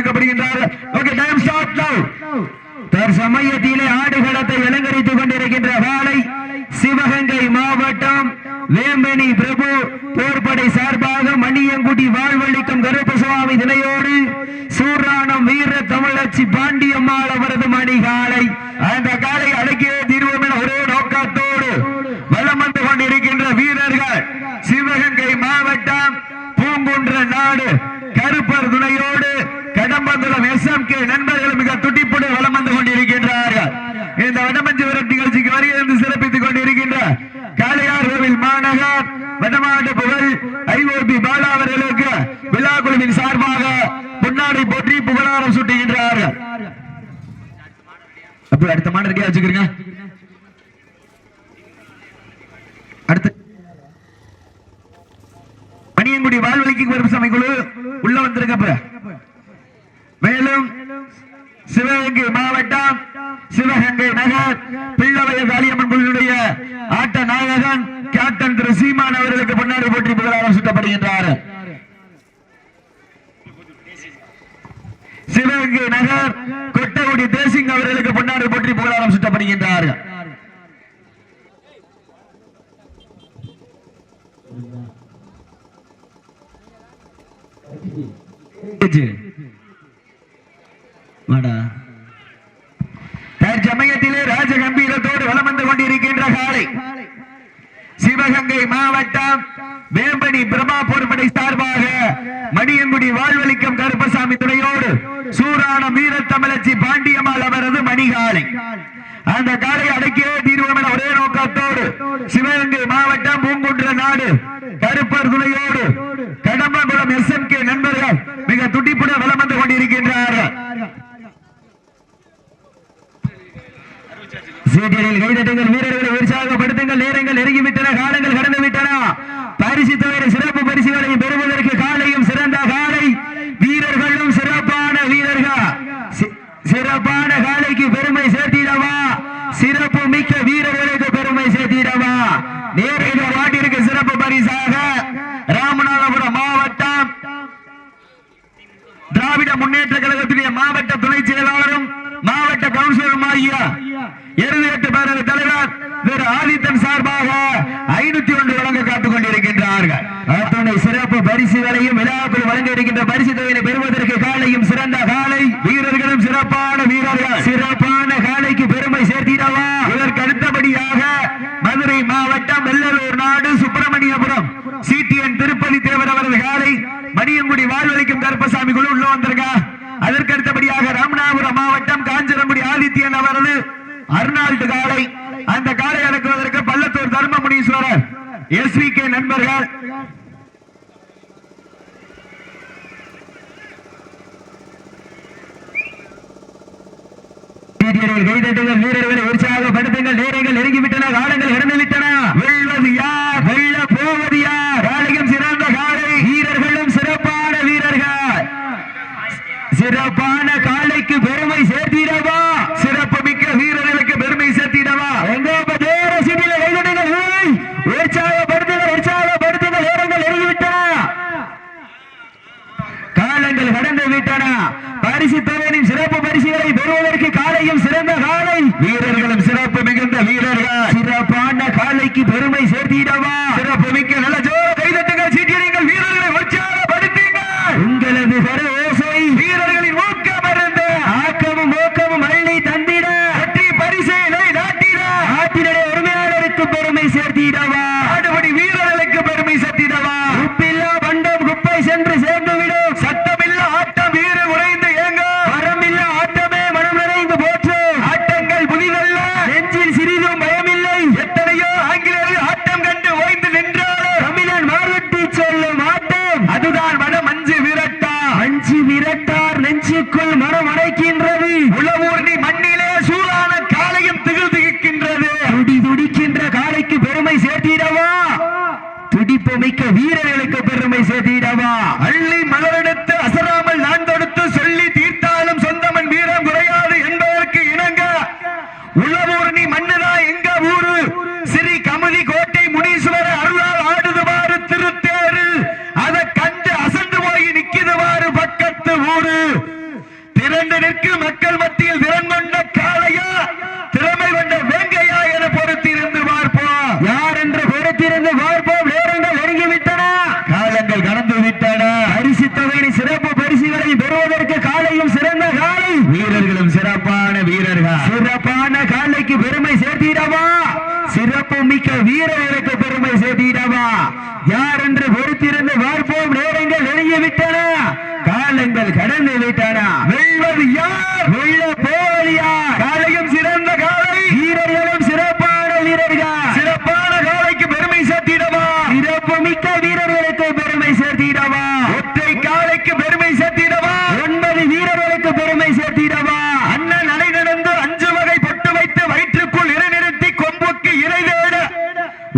வைக்கப்படுகின்றார் okay time start தற்சமயத்திலே ஆடுகளத்தை அலங்கரித்துக் கொண்டிருக்கின்ற சிவகங்கை மாவட்டம் வேம்பனி பிரபு போர்படை சார்பாக மணியங்குடி வாழ்வழிக்கும் கருப்பசுவாமி தினையோடு சூராணம் வீர தமிழச்சி பாண்டியம்மாள் அவரது அந்த காலை அடக்கிய தீர்வோம் என ஒரே நோக்கத்தோடு வலம் வந்து கொண்டிருக்கின்ற வீரர்கள் சிவகங்கை மாவட்டம் பூங்குன்ற நாடு கருப்பர் துணையோடு கடம்பங்குளம் எஸ் எம் கே நண்பர்களும் மிக துடிப்புடு வளம் வந்து கொண்டிருக்கின்றார்கள். இந்த வடமஞ்சு விரட் நிகழ்ச்சிக்கு வருகிறது சிறப்பித்துக் கொண்டிருக்கின்ற காளையார் கோவில் மாநகர் வடமாட்டு புகழ் ஐஓபி பாலா அவர்களுக்கு விழா குழுவின் சார்பாக முன்னாடி போற்றி புகழாரம் சுட்டுகின்றார்கள். அப்படி அடுத்த மாநிலத்தையா வச்சுக்கிறீங்க அடுத்த மணியங்குடி வாழ்வழிக்கு வரும் சபை குழு உள்ள வந்திருக்க அப்ப. மேலும் சிவகங்கை மாவட்டம் சிவகங்கை நகர் பிள்ளவைய காளியம்மன் குழுவுடைய ஆட்ட நாயகன் கேப்டன் திரு சீமான் அவர்களுக்கு முன்னாடி போற்றி புகழாரம் சுட்டப்படுகின்றார் சிவகங்கை நகர் கொட்டகுடி தேசிங் அவர்களுக்கு பொன்னாடு போற்றி புகழாரம் சுட்டப்படுகின்றார்கள் வாடா தற்சமயத்திலே ராஜ கம்பீரத்தோடு வலம் வந்து கொண்டிருக்கின்ற காலை சிவகங்கை மாவட்டம் வேம்பனி பிரமா போர்படை சார்பாக மணியங்குடி வாழ்வழிக்கும் கருப்பசாமி துணையோடு சூராணம் வீர தமிழச்சி பாண்டியம்மாள் அவரது மணிகாலை அந்த காலை அடக்கிய தீர்வோம் என ஒரே நோக்கத்தோடு சிவகங்கை மாவட்டம் பூங்குன்ற நாடு. கருப்பர் துணையோடு கடம்பகுளம் எஸ் எம் கே நண்பர்கள் மிக துடிப்புடன் வளம் வந்து கொண்டிருக்கின்றார்கள் கைதட்டுங்கள் வீரர்களை உற்சாகப்படுத்துங்கள். நேரங்கள் நெருங்கிவிட்டன காலங்கள் கடந்து விட்டன பரிசு தவிர சிறப்பு பரிசுகளை பெறுவதற்கு காலையும் சிறந்த காலை. வீரர்களும் சிறப்பான வீரர்கள். சிறப்பான காலைக்கு பெருமை சேர்த்திடவா? சிறப்பு மிக்க வீரர்களுக்கு பெருமை சேர்த்திடவா? நேரில் வாட்டிற்கு சிறப்பு பரிசாக ராமநாதபுரம் மாவட்டம். திராவிட முன்னேற்ற கழகத்துடைய மாவட்ட துணை செயலாளரும் மாவட்ட கவுன்சிலரும் ஆகிய இருபத்தி பேரவை தலைவர் திரு ஆதித்தன் சார்பாக ஐநூத்தி ஒன்று வழங்க காத்துக் கொண்டிருக்கின்றார்கள். அத்துணை சிறப்பு பரிசுகளையும் விழாக்கள் வழங்க இருக்கின்ற பரிசு தொகையை பெறுவதற்கு காலையும் சிறந்த காலை வீரர்களும் சிறப்பான வீரர்கள் சிறப்பான காலைக்கு பெருமை சேர்த்திடவா இதற்கு அடுத்தபடியாக மதுரை மாவட்டம் வெள்ளலூர் நாடு சுப்பிரமணியபுரம் சிடிஎன் திருப்பதி தேவர் அவரது காலை மணியங்குடி வாழ்வழிக்கும் குழு உள்ள வந்திருக்க. அதற்கு அடுத்தபடியாக ராமநாதபுரம் மாவட்டம் காஞ்சிரங்குடி ஆதித்யன் அவரது அர்னால்டு காலை. அந்த காலை அடக்குவதற்கு பள்ளத்தூர் தர்ம முனீஸ்வரர் எஸ் வி கே நண்பர்கள். வீரர்களை உற்சாகப்படுத்துங்கள். நேரங்கள் நெருங்கிவிட்டன காலங்கள் இறந்துவிட்டன விட்டன வெல்வது யார் வெல்ல போவது யார் காலையும் சிறந்த காலை வீரர்களும் சிறப்பான வீரர்கள் சிறப்பான காலைக்கு பெருமை சேர்த்திடவா சிறப்பு மிக்க வீரர்களுக்கு பெருமை சேர்த்திடவா எங்கோ தேர சிட்டில கைதட்டுங்கள் ஏய், உற்சாகப்படுத்துங்கள் உற்சாகப்படுத்துங்கள் நேரங்கள் நெருங்கிவிட்டன காலங்கள் கடந்து விட்டன பரிசு சிறப்பு பரிசுகளை பெறுவதற்கு காலையும் சிறந்த காலை. வீரர்களும் சிறப்பு மிகுந்த வீரர்கள். சிறப்பான காலைக்கு பெருமை சேர்த்திடவா. சிறப்பு மிக்க நல்ல ஜோர கைதட்டுங்கள் சீட்டியங்கள் வீரர்களை உற்சாகப்படுத்துங்கள் உங்களது கர ஓசை வீரர்களின் ஊக்கம் மருந்து ஆக்கமும் ஊக்கமும் அள்ளி தந்திட வெற்றி பரிசைகளை நாட்டிட நாட்டினுடைய உரிமையாளருக்கு பெருமை சேர்த்திடவா ஆடுபடி வீரர்களுக்கு பெருமை சேர்த்திடவா உப்பில்லா பண்டம் குப்பை சென்று சேர்ந்து விடும் சத்தமில்லா ஆட்டம் வீர உறைந்து ஏங்க வரமில்லா ஆட்டமே மனம் நிறைந்து போற்று ஆட்டங்கள் புதிதல்ல நெஞ்சில் சிறிதும் பயமில்லை எத்தனையோ ஆங்கிலேயர்கள் ஆட்டம் கண்டு ஓய்ந்து நின்றாலும் தமிழன் மாறுட்டி சொல்லும் ஆட்டம் அதுதான் மனம் மஞ்சு விரட்டா மஞ்சு விரட்டார் நெஞ்சுக்குள் மனம் அடைக்கின்றது உளவூர்ணி மண்ணிலே சூடான காலையும் திகில் திகிக்கின்றது துடி துடிக்கின்ற காலைக்கு பெருமை சேர்த்திடவா துடிப்பு மிக்க வீரர்களுக்கு பெருமை சேர்த்திடவா அள்ளி மலரெடுத்து அசராமல் நான் தொடுத்து சொல்லி தீர்த்தாலும் சொந்தமன் வீரம் குறையாது என்பதற்கு இணங்க உளவூர்ணி மண்ணுதா எங்க ஊரு ஸ்ரீ கமுதி கோட்டை முனீஸ்வர அருளால் ஆடுதுவாறு திருத்தேரு அதை கண்டு அசந்து போய் நிக்குதுவாறு பக்கத்து ஊரு திரண்டு நிற்கும் மக்கள் மத்தியில் திறன் கொண்ட காளையா திறமை கொண்ட வேங்கையா என பொறுத்திருந்து பார்ப்போம் யார் என்று பொறுத்திருந்து பார்ப்போம் நேரங்கள் நெருங்கிவிட்டன காலங்கள் கடந்து விட்டன பரிசு தொகையின் சிறப்பு பரிசுகளை பெறுவதற்கு காலையும் சிறந்த காலை வீரர்களும் சிறப்பான வீரர்கள் சிறப்பான காலைக்கு பெருமை சேர்த்திடவா சிறப்பு மிக்க வீரர்களுக்கு பெருமை சேர்த்திடவா யார் என்று பொறுத்திருந்து பார்ப்போம் நேரங்கள் நெருங்கிவிட்டன காலங்கள் கடந்து விட்டன வெல்வது உள்ள வெள்ள போவது யார் காலையும் சிறந்த காலை வீரர்களும் சிறப்பான வீரர்கள் சிறப்பான காலைக்கு பெருமை சேர்த்திடவா சிறப்பு மிக்க வீரர்களுக்கு பெருமை சேர்த்திடவா ஒற்றை காலைக்கு பெருமை சேர்த்திடவா ஒன்பது வீரர்களுக்கு பெருமை சேர்த்திடவா அண்ணன் நடை நடந்து அஞ்சு வகை பொட்டு வைத்து வயிற்றுக்குள் இறைநிறுத்தி கொம்புக்கு இறை தேட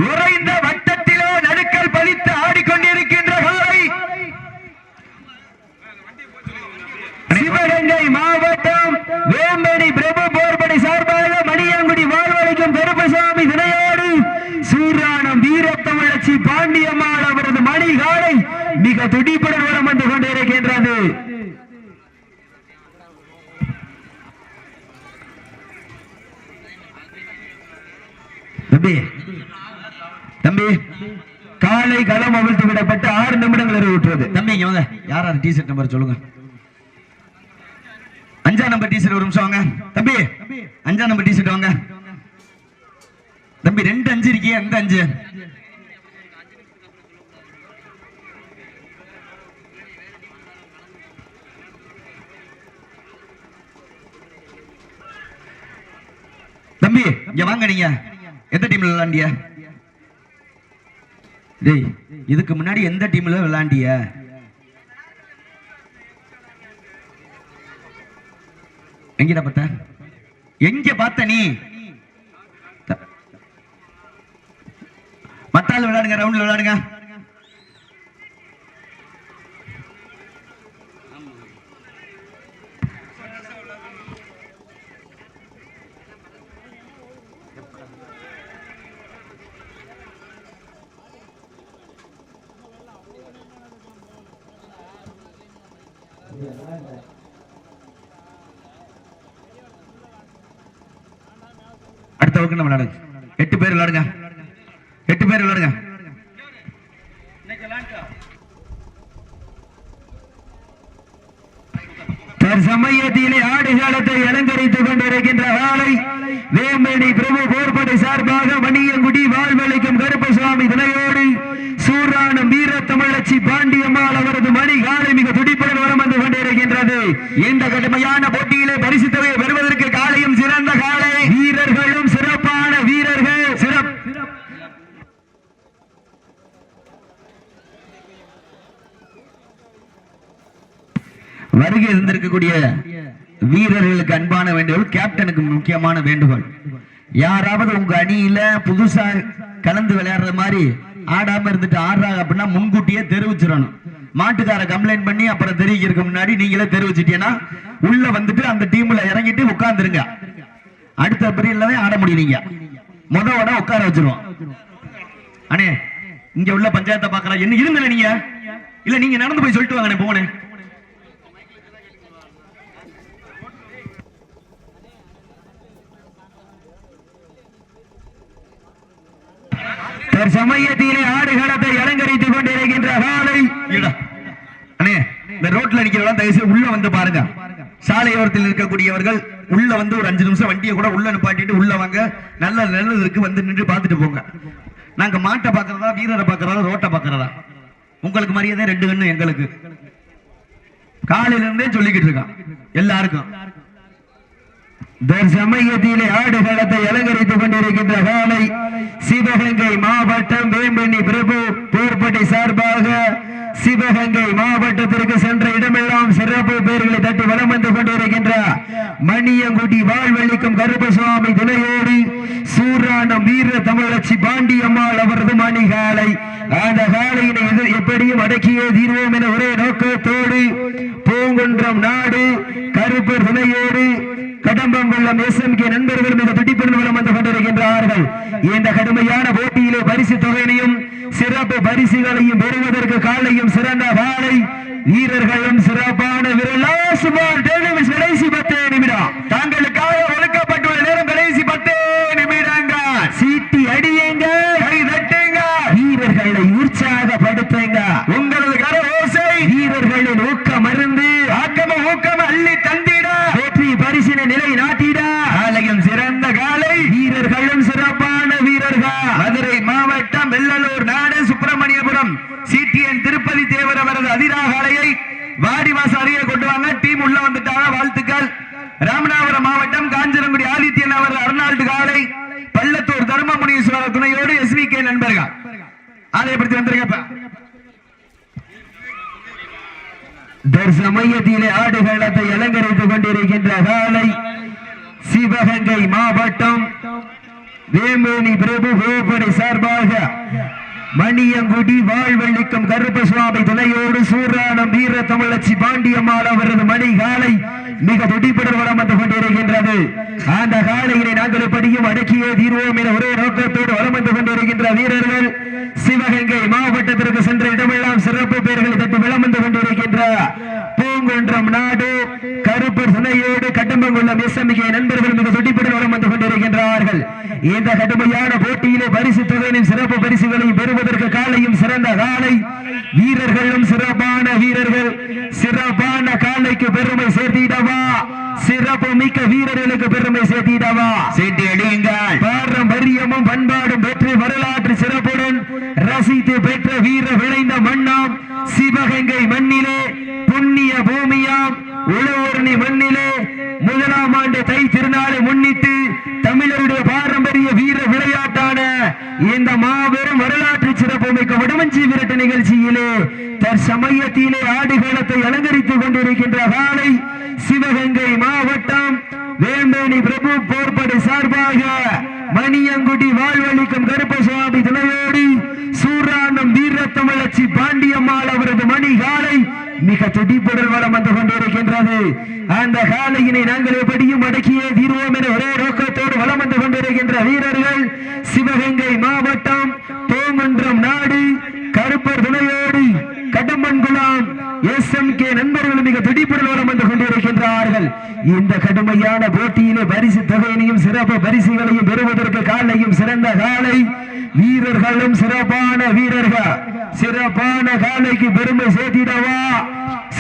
உறைந்த வட்டத்திலே நடுக்கல் பதித்து ஆடிக்கொண்டிருக்கின்ற காலை சிவகங்கை மாவட்டம் வேம்படி பிரபு போர்படி சார்பாக மணியங்குடி வாழ்வழைக்கும் கருப்பசாமி வினையோடு சூரானம் வீரத்தமிழச்சி பாண்டியம்மாள் அவரது மணிகாலை மிக துடிப்புடன் வரம் வந்து கொண்டிருக்கின்றது. தம்பி தம்பி காலை களம் அவிழ்த்து விடப்பட்டு ஆறு நிமிடங்கள் நிறைவுற்றது. தம்பி இங்க வாங்க. யார் யார் டிஷர்ட் நம்பர் சொல்லுங்க. அஞ்சா நம்பர் டிஷர்ட் ஒரு நிமிஷம் வாங்க. தம்பி அஞ்சா நம்பர் டிஷர்ட் வாங்க. தம்பி ரெண்டு அஞ்சு இருக்கியே எந்த அஞ்சு. தம்பி இங்க வாங்க நீங்க. எந்த டீம்ல விளையாண்டிய? டேய் இதுக்கு முன்னாடி எந்த டீம்ல விளையாண்டிய? எங்கடா பார்த்த? எங்க பார்த்த நீ? மத்தாள் விளையாடுங்க ரவுண்ட்ல விளையாடுங்க. அடுத்த நம்ம விளையாடுங்க. எட்டு பேர் விளையாடுங்க. எட்டு பேர் விளையாடுங்க. தற்சமயத்திலே ஆடுகளத்தை அலங்கரித்துக் கொண்டிருக்கின்ற ஆலை வேம்பேடி பிரபு போர்படை சார்பாக மணியங்குடி வாழ்வழிக்கும் கருப்பசுவாமி துணையோடு சூரானம் வீர தமிழச்சி பாண்டியம்மாள் அவரது மணி காலை மிக துடிப்புடன் வரம் வந்து வருகிறது இந்த கடுமையான போட்டியிலே பரிசு தொகையை பெறுவதற்கு காலையும் சிறந்த காலை. வீரர்களும் சிறப்பான வீரர்கள். சிறப்பு வருகை இருந்திருக்கக்கூடிய வீரர்களுக்கு அன்பான வேண்டுகோள் கேப்டனுக்கு முக்கியமான வேண்டுகோள். யாராவது உங்க அணியில புதுசா கலந்து விளையாடுற மாதிரி ஆடாம இருந்துட்டு ஆடுறாங்க அப்படின்னா முன்கூட்டியே தெரிவிச்சிடணும். மாட்டுக்கார கம்ப்ளைண்ட் பண்ணி அப்புறம் தெரிவிக்கிறதுக்கு முன்னாடி நீங்களே தெரிவிச்சிட்டீங்கன்னா உள்ள வந்துட்டு அந்த டீம்ல இறங்கிட்டு உட்கார்ந்துருங்க. அடுத்த பீரியட்ல ஆட முடியும் முத உட உட்கார வச்சிருவோம். அண்ணே இங்க உள்ள பஞ்சாயத்தை பாக்கலாம் என்ன இருந்தல நீங்க. இல்ல நீங்க நடந்து போய் சொல்லிட்டு வாங்க போனேன் தற்சமயத்திலே ஆடுகளத்தை அலங்கரித்துக் கொண்டிருக்கின்ற காலை. இருடா. இந்த ரோட்ல நிக்கிறவங்க தயவு செய்து உள்ள வந்து பாருங்க. சாலையோரத்தில் இருக்கக்கூடியவர்கள் உள்ள வந்து ஒரு அஞ்சு நிமிஷம் வண்டியை கூட உள்ள நிப்பாட்டிட்டு உள்ள வாங்க. நல்ல நல்லதுக்கு வந்து நின்று பார்த்துட்டு போங்க. நாங்க மாட்டை பாக்குறதா வீரரை பாக்குறதா ரோட்டை பாக்குறதா உங்களுக்கு மரியாதை ரெண்டு கண்ணு எங்களுக்கு. காலையில இருந்தே சொல்லிக்கிட்டு இருக்கான். எல்லாருக்கும். தற்சமயத்திலே ஆடுகளத்தை அலங்கரித்துக் கொண்டிருக்கின்ற காலை சிவகங்கை மாவட்டம் வேம்பண்ணி பிரபு போர்பட்டி சார்பாக சிவகங்கை மாவட்டத்திற்கு சென்ற இடமெல்லாம் சிறப்பு பேர்களை தட்டி வளம் வந்து கொண்டிருக்கின்ற மணியங்குடி வாழ்வெளிக்கும் கருப்பசுவாமி துணையோடு சூரானம் வீர தமிழச்சி பாண்டியம்மாள் அவரது மணிகாலை. அந்த காலையினை எது எப்படியும் அடக்கியே தீர்வோம் என ஒரே நோக்கத்தோடு பூங்குன்றம் நாடு கருப்பு துணையோடு கடம்பங்குளம் எஸ்எம்கே நண்பர்கள் மிக துடிப்புடன் வளம் வந்து கொண்டிருக்கின்றார்கள். இந்த கடுமையான போட்டியிலே பரிசு தொகையினையும் சிறப்பு பரிசுகளையும் பெறுவதற்கு காலையும் சிறந்த வாழை வீரர்களும் சிறப்பான அதாவது அதிராகாலையை வாடிவாச அருகே கொண்டு வாங்க. டீம் உள்ள வந்துட்டாங்க. வாழ்த்துக்கள். ராமநாதபுரம் மாவட்டம் காஞ்சிரங்குடி ஆதித்யன் அவர் அருணால்டு காலை பள்ளத்தூர் தர்ம முனீஸ்வரர் துணையோடு எஸ் வி கே நண்பர்கள். ஆலயப்படுத்தி வந்திருக்கப்ப தர்சமயத்திலே ஆடுகளத்தை அலங்கரித்துக் கொண்டிருக்கின்ற காலை சிவகங்கை மாவட்டம் வேம்பேனி பிரபு கோபுரை சார்பாக மணியங்குடி வாழ்வெள்ளிக்கும் கருப்பசுவாமி துணையோடு சூரானம் வீர தமிழச்சி பாண்டியம்மாள் அவரது மணி காலை மிக துடிப்புடன் வளம் வந்து கொண்டிருக்கின்றது. அந்த காலையினை நாங்கள் எப்படியும் அடக்கியே தீர்வோம் என ஒரே நோக்கத்தோடு வளம் வந்து கொண்டிருக்கின்ற வீரர்கள் சிவகங்கை மாவட்டத்திற்கு சென்ற இடமெல்லாம் சிறப்பு பெயர்களை தட்டி வளம் வந்து கொண்டிருக்கின்ற பூங்குன்றம் நாடு. துணையோடு கட்டம்பங்குளம் எஸ்எம்கே நண்பர்கள் மிக துடிப்புடன் வளம் வந்து கொண்டிருக்கின்றார்கள். இந்த கடுமையான போட்டியிலே பரிசு தொகையிலும் சிறப்பு பரிசுகளையும் பெறுவதற்கு காலையும் சிறந்த காலை. வீரர்களும் சிறப்பான வீரர்கள். சிறப்பான காலைக்கு பெருமை சேர்த்திடவா? சிறப்பு மிக்க வீரர்களுக்கு பெருமை சேர்த்திடவா? சீட்டி அடியுங்கள். பாரம்பரியமும் பண்பாடும் பெற்று வரலாற்று சிறப்புடன் ரசித்து பெற்ற வீர விளைந்த மண்ணாம் சிவகங்கை மண்ணிலே புண்ணிய பூமியாம் உழவரணி மண்ணிலே முதலாம் ஆண்டு தை திருநாளை முன்னிட்டு தமிழருடைய பாரம்பரிய வீர விளையாட்டான இந்த மாபெரும் வரலாற்று சிறப்புமிக்க வடமஞ்சி விரட்டு நிகழ்ச்சியிலே தற்சமயத்திலே ஆடுகளத்தை அலங்கரித்துக் கொண்டிருக்கின்ற காலை சிவகங்கை மாவட்டம் வேம்பேணி பிரபு போர்படை சார்பாக மணியங்குடி வாழ்வழிக்கும் கருப்பசுவாமி துணையோடு சூரானம் வீரத்தமிழச்சி பாண்டியம்மாள் அவரது மணி காலை மிக துடிப்புடன் வளம் வந்து கொண்டிருக்கின்றது அந்த காலையினை நாங்கள் எப்படியும் அடக்கியே தீர்வோம் என ஒரே நோக்கத்தோடு வளம் வந்து கொண்டிருக்கின்ற வீரர்கள் சிவகங்கை மாவட்டம் தோங்குன்றம் நாடு கருப்பர் துணையோடு கடும்பன்குளம் எஸ் எம் கே நண்பர்களும் மிக துடிப்புடன் வளம் வந்து கொண்டிருக்கின்றார்கள். இந்த கடுமையான போட்டியிலே பரிசு தொகையினையும் சிறப்பு பரிசுகளையும் பெறுவதற்கு காலையும் சிறந்த காலை வீரர்களும் சிறப்பான வீரர்கள். சிறப்பான காலைக்கு பெருமை சேர்த்திடவா?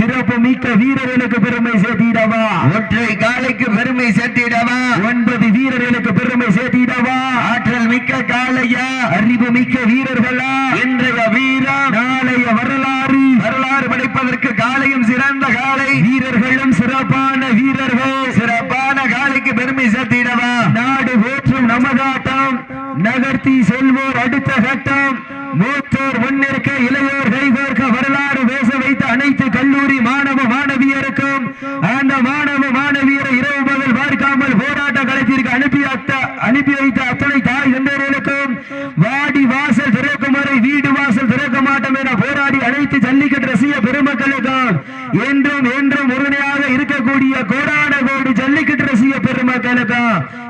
சிறப்பு மிக்க வீரர்களுக்கு பெருமை சேர்த்திடவா? ஒற்றை காலைக்கு பெருமை சேர்த்திடவா? ஒன்பது வீரர்களுக்கு பெருமை சேர்த்திடவா? ஆற்றல் மிக்க காலையா அறிவு மிக்க வீரர்களா? இன்றைய வீரம் நாளைய வரலாறு. வரலாறு படைப்பதற்கு காலையும் சிறந்த காலை வீரர்களும் சிறப்பான வீரர்கள். சிறப்பான காலைக்கு பெருமை சேர்த்திடவா? நாடு போற்றும் நமதாட்டம். நகர்த்தி செல்வோர் அடுத்த கட்டம். மூத்தோர் முன்னிற்க இளையோர் கைகோர்க்க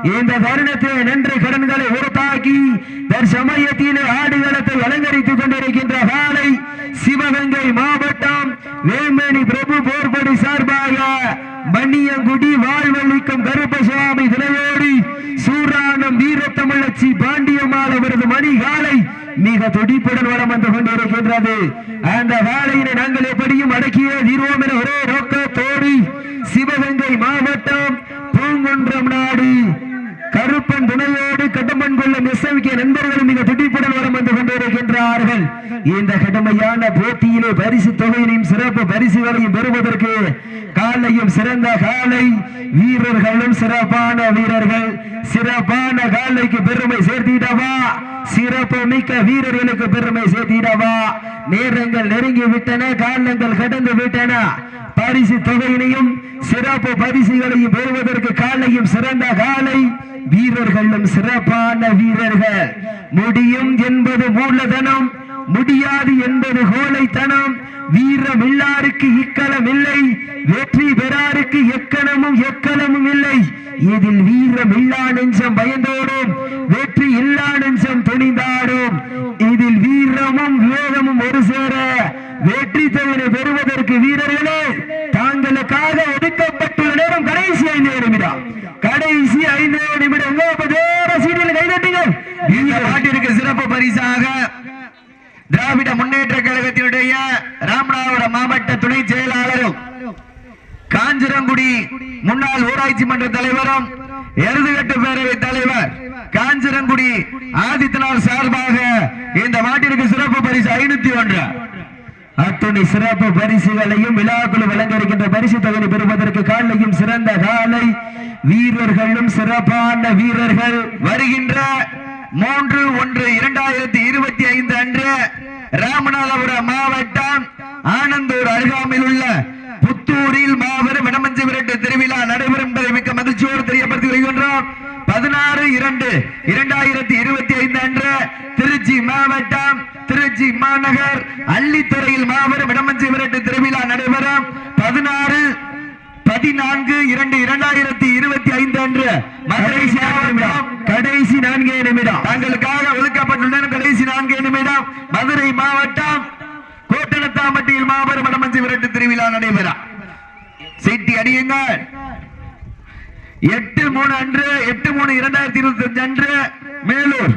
இந்த நன்றி கடன்களை உறுத்தாக்கி தற்சமயத்திலே ஆடுகளத்தை அலங்கரித்துக் கொண்டிருக்கின்ற காலை சிவகங்கை மாவட்டம் பிரபு போர்படி சார்பாக வாழ்வழிக்கும் கருப்பசுவாமி திரையோடி சூரானம் வீரத்தமிழச்சி பாண்டியம்மாள் அவரது மணி காலை மிக துடிப்புடன் வளம் வந்து கொண்டிருக்கின்றது. அந்த வேலையினை நாங்கள் எப்படியும் அடக்கியே தீர்வோம் என ஒரே நோக்கத்தோடு சிவகங்கை மாவட்டம் பூங்குன்றம் நாடு கருப்பன் துணையோடு கடம்பன் கொள்ள எஸ்எம்கே நண்பர்களும் மிக துடிப்புடன் வரம் வந்து கொண்டிருக்கின்றார்கள். இந்த கடமையான போட்டியிலே பரிசு தொகையினையும் சிறப்பு பரிசுகளையும் பெறுவதற்கு காலையும் சிறந்த காலை வீரர்களும் சிறப்பான வீரர்கள். சிறப்பான காலைக்கு பெருமை சேர்த்திடவா? சிறப்பு மிக்க வீரர்களுக்கு பெருமை சேர்த்திடவா? நேரங்கள் நெருங்கி விட்டன காலங்கள் கடந்து விட்டன. பரிசு தொகையினையும் சிறப்பு பரிசுகளையும் பெறுவதற்கு காலையும் சிறந்த காலை வீரர்களும் சிறப்பான வீரர்கள். முடியும் என்பது மூலதனம் முடியாது என்பது கோலைத்தனம் வீரம் இல்லாருக்கு இக்களம் இல்லை வெற்றி பெறாருக்கு எக்கணமும் எக்கணமும் இல்லை. இதில் வீரம் இல்லா நெஞ்சம் பயந்தோடும் வெற்றி இல்லா நெஞ்சம் துணிந்தாடும் இதில் வீரமும் வேகமும் ஒரு சேர வெற்றி தவறு பெறுவதற்கு வீரர்களே தாங்களுக்காக ஒதுக்கப்பட்டுள்ள நேரம் கடைசி ஐந்து நிமிடம் கடைசி ஐந்து நிமிடம் சீட்டில் கைதட்டுங்கள் இந்த நாட்டிற்கு சிறப்பு பரிசாக திராவிட முன்னேற்ற கழகத்தினுடைய ராமநாதபுரம் மாவட்ட துணை செயலாளரும் காஞ்சிரங்குடி முன்னாள் ஊராட்சி மன்ற தலைவரும் எருதுகட்டு பேரவை தலைவர் காஞ்சிரங்குடி ஆதித்தனார் சார்பாக இந்த மாட்டிற்கு சிறப்பு பரிசு ஐநூத்தி ஒன்று. அத்துணை சிறப்பு பரிசுகளையும் விழாக்குழு வழங்க இருக்கின்ற பரிசு தொகை பெறுவதற்கு காலையும் சிறந்த காலை வீரர்களும் சிறப்பான வீரர்கள் வருகின்ற மூன்று ஒன்று இரண்டாயிரத்தி இருபத்தி ஐந்து அன்று ராமநாதபுரம் மாவட்டம் ஆனந்தூர் அருகாமையில் உள்ள புத்தூரில் மாபெரும் வடமஞ்சி விரட்டு திருவிழா நடைபெறும் என்பதை மிக்க மகிழ்ச்சியோடு தெரியப்படுத்தி வருகின்றோம் பதினாறு இரண்டு இரண்டாயிரத்தி இருபத்தி ஐந்து அன்று திருச்சி மாவட்டம் திருச்சி மாநகர் அள்ளித்துறையில் மாபெரும் இடமஞ்சி விரட்டு திருவிழா நடைபெறும். பதினாறு பதினான்கு இரண்டு இரண்டாயிரத்தி இருபத்தி ஐந்து அன்று மதுரை மாவட்டம் கடைசி நான்கே நிமிடம். தங்களுக்காக ஒதுக்கப்பட்டுள்ள கடைசி நான்கு நிமிடம் மதுரை மாவட்டம் கோட்டனத்தாம்பட்டியில் மாபெரும் வடமஞ்சி விரட்டு திருவிழா நடைபெறும் சீட்டி அடியுங்கள் எட்டு மூணு அன்று எட்டு மூணு இரண்டாயிரத்தி இருபத்தி அஞ்சு அன்று மேலூர்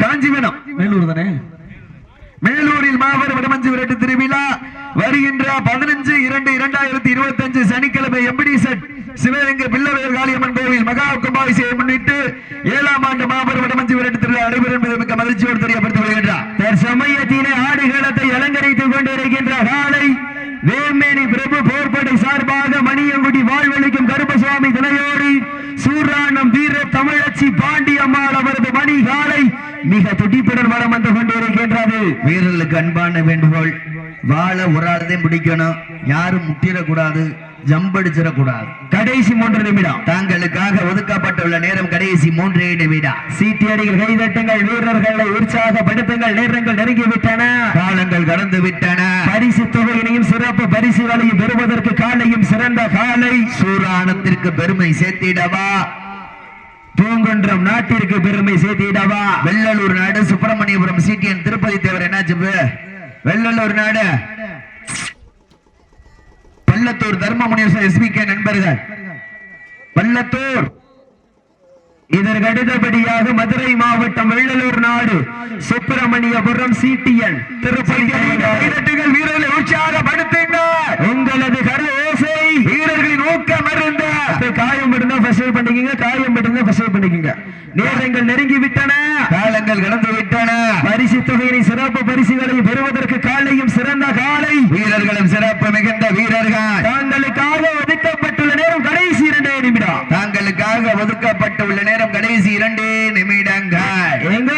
காஞ்சிபுரம். மேலூர் தானே? மேலூரில் மாபெரும் வடமஞ்சி விரட்டு திருவிழா வருகின்ற பதினஞ்சு இரண்டு இரண்டாயிரத்தி இருபத்தி அஞ்சு சனிக்கிழமை எம்படி செட் சிவகங்கை பிள்ளவேல் காளியம்மன் கோவில் மகா கும்பாபிஷேகை முன்னிட்டு ஏழாம் ஆண்டு மாபெரும் வடமஞ்சி விரட்டு திருவிழா நடைபெறும் மிக்க மகிழ்ச்சியோடு தெரியப்படுத்தி வருகின்றார் தற்சமயத்திலே ஆடுகளத்தை அலங்கரித்துக் கொண்டிருக்கின்ற காலை வேமேனி பிரபு போர்படை சார்பாக மணியங்குடி வாழ்வழிக்கும் கருப்பசுவாமி துணையோடு சூரானம் வீர தமிழச்சி பாண்டியம்மாள் அவரது மணி காலை மிக துடிப்புடன் வரம் வந்து கொண்டிருக்கின்றது வீரர்களுக்கு அன்பான வேண்டுகோள். வாழ ஒரு ஆளதையும் பிடிக்கணும். யாரும் முட்டிடக்கூடாது ஜம்படிச்சிடக்கூடாது. கடைசி மூன்று நிமிடம். தாங்களுக்காக ஒதுக்கப்பட்டுள்ள நேரம் கடைசி மூன்றே நிமிடம். சீட்டியடிகள் கைதட்டுங்கள் வீரர்களை உற்சாகப்படுத்துங்கள் நேரங்கள் நெருங்கிவிட்டன. காலங்கள் கடந்து விட்டன பரிசு தொகையினையும் சிறப்பு பரிசுகளையும் பெறுவதற்கு காலையும் சிறந்த காலை. சூரானத்திற்கு பெருமை சேர்த்திடவா? பூங்குன்றம் நாட்டிற்கு பெருமை சேர்த்திடவா? வெள்ளலூர் நாடு சுப்பிரமணியபுரம் சிடிஎன் திருப்பதி தேவர் என்னாச்சு? வெள்ளலூர் நாடு. பள்ளத்தூர் தர்மமுனியர் எஸ்பிகே நண்பர்கள். பள்ளத்தூர். இதற்கு அடுத்தபடியாக மதுரை மாவட்டம் வெள்ளலூர் நாடு. சுப்பிரமணியபுரம் சிடிஎன் திருப்பதி வீரர்களை உற்சாகப்படுத்துங்கள் உங்களது கரு ஓசை வீரர்களின் ஊக்கம் அருந்த இப்ப காயம் இருந்தா ஃபர்ஸ்ட் பண்ணிக்கங்க காயம் இருந்தா ஃபர்ஸ்ட் பண்ணிக்கங்க. நேரங்கள் நெருங்கி விட்டன. காலங்கள் கடந்து விட்டன. பரிசு தொகையினை சிறப்பு பரிசுகளை பெறுவதற்கு காலையும் சிறந்த காலை. வீரர்களும் சிறப்பு மிகுந்த வீரர்கள். தாங்களுக்காக ஒதுக்கப்பட்டுள்ள நேரம் கடைசி இரண்டே நிமிடம். தாங்களுக்காக ஒதுக்கப்பட்டுள்ள நேரம் கடைசி இரண்டே நிமிடங்கள். எங்க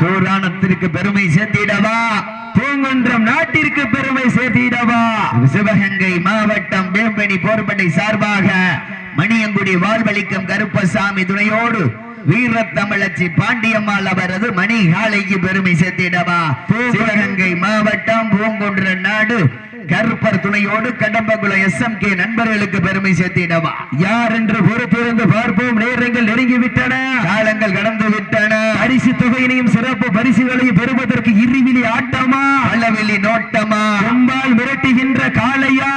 சூரானத்திற்கு பெருமை சேர்த்திடவா? நீதிமன்றம் நாட்டிற்கு பெருமை சேர்த்திடவா? சிவகங்கை மாவட்டம் வேம்பனி போர்படை சார்பாக மணியங்குடி வாழ்வழிக்கும் கருப்பசாமி துணையோடு வீர தமிழச்சி பாண்டியம்மாள் அவரது மணி காலைக்கு பெருமை சேர்த்திடவா? சிவகங்கை மாவட்டம் பூங்குன்ற நாடு கருப்பர் துணையோடு கடம்பகுளம் எஸ் எம் கே நண்பர்களுக்கு பெருமை சேர்த்திடவா? யார் என்று பொறுத்திருந்து பார்ப்போம். நேரங்கள் நெருங்கி விட்டன காலங்கள் கடந்து விட்டன. பரிசு தொகையினையும் சிறப்பு பரிசுகளையும் பெறுவதற்கு இருவிழி ஆட்டமா? பல்லவெளி நோட்டமா? கொம்பால் மிரட்டுகின்ற காளையா?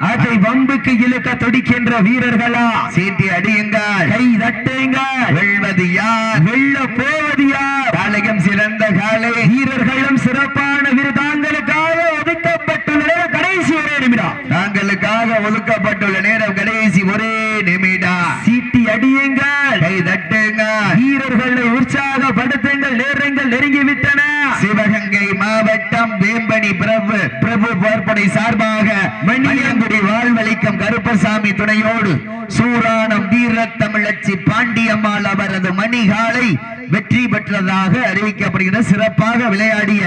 அதை வம்புக்கு இழுக்க துடிக்கின்ற வீரர்களா? சீட்டி அடியுங்கள். கை தட்டுங்க வெல்வது யார்? வெல்ல போவது யார்? காலையும் சிறந்த காலை. வீரர்களும் சிறப்பான விருதாங்களுக்காக ஒதுக்கப்பட்டுள்ள நேரம் கடைசி ஒரே நிமிடம். தாங்களுக்காக ஒதுக்கப்பட்டுள்ள நேரம் கடைசி ஒரே நிமிடம். சீட்டி அடியுங்கள். கை தட்டுங்க வீரர்களை உற்சாகப்படுத்துங்கள் நேரங்கள் நெருங்கி விட்டன சிவகங்கை மாவட்டம் வேம்பனி பிரபு பிரபு போர்படை சார்பாக மணியங்குடி வாழ்வளிக்கும் கருப்பசாமி துணையோடு சூரானம் வீரத்தமிழச்சி பாண்டியம்மாள் அவரது மணிகாலை வெற்றி பெற்றதாக அறிவிக்கப்படுகிற சிறப்பாக விளையாடிய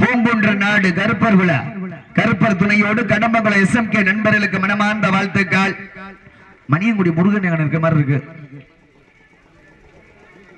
பூங்குன்ற நாடு கருப்பர்குல கருப்பர் துணையோடு கடம்பகுல எஸ் எம் கே நண்பர்களுக்கு மனமார்ந்த வாழ்த்துக்கள். மணியங்குடி முருகன் இருக்க மாதிரி இருக்கு.